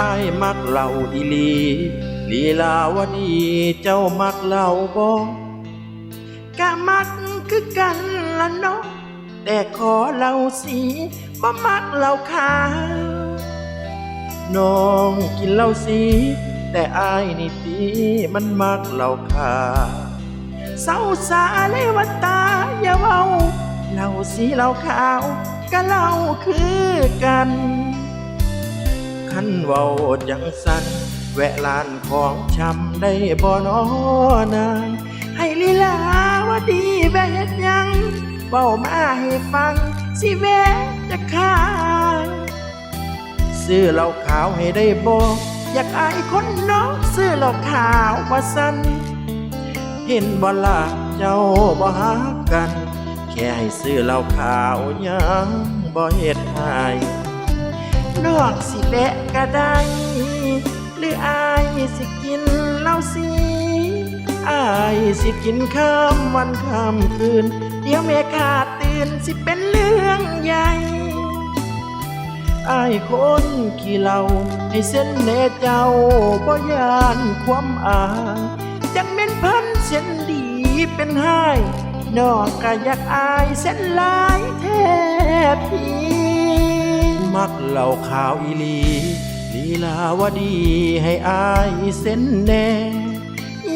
อายมักเหล่าอีลี ลีลาวดีเจ้ามักเหล่าบ่กะมักคือกันละเนาะแต่ขอเหล่าสีบ่มักเหล่าขาวน้องกินเหล้าสี แต่อายนี่ตีมันมักเหล้าขาวเศร้าสาเลวตาอย่าเว้าเหล้าสีเหล้าขาวก็เหล้าคือกัน ขันเว้าจังสันแวะลานของชำได้บ่นอนาให้ลีลาวาดีแวะเฮ็ดหยังเว้ามาให้ฟัง สิแวะจะขายซื้อเหล้าขาวให้ได้บ่อยากอายคนน้องซื้อเหล้าขาวว่าสันเห็นบ่ล่ะเจ้าบ่ฮักกัน แค่ให้ซื้อเหล้าขาวยังบ่เฮ็ดให้ นอกสิแบะก็ได้ หรืออายสิกินเหล้าสีอายสิกินข้ามวันข้ามคืน เดี๋ยวแม่ขาดตื่นสิเป็นเรื่องใหญ่อายคนขี้เหล่าให้เส้นแน่เจ้าบ่ยานความอายจังเม่นเพันเส้นดีเป็นไห้นอกกะอยากอายเส้นลายแทบพี มักเหล่าข่าวอีลีลีลาวดีให้อายเส้นแน่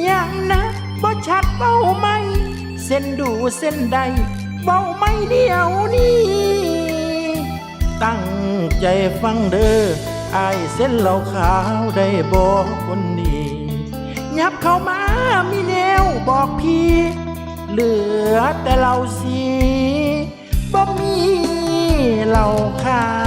อย่างนะบ่ชัดเบ้าไหมเส้นดูเส้นใด เบ้าไม่เดียวนี้ตั้งใจฟังเด้ออายเส้นเหล่าขาวได้บอกคนดียับเข้ามามีแนวบอกพี่ เหลือแต่เหล่าสีบ่มีเหล่าขาว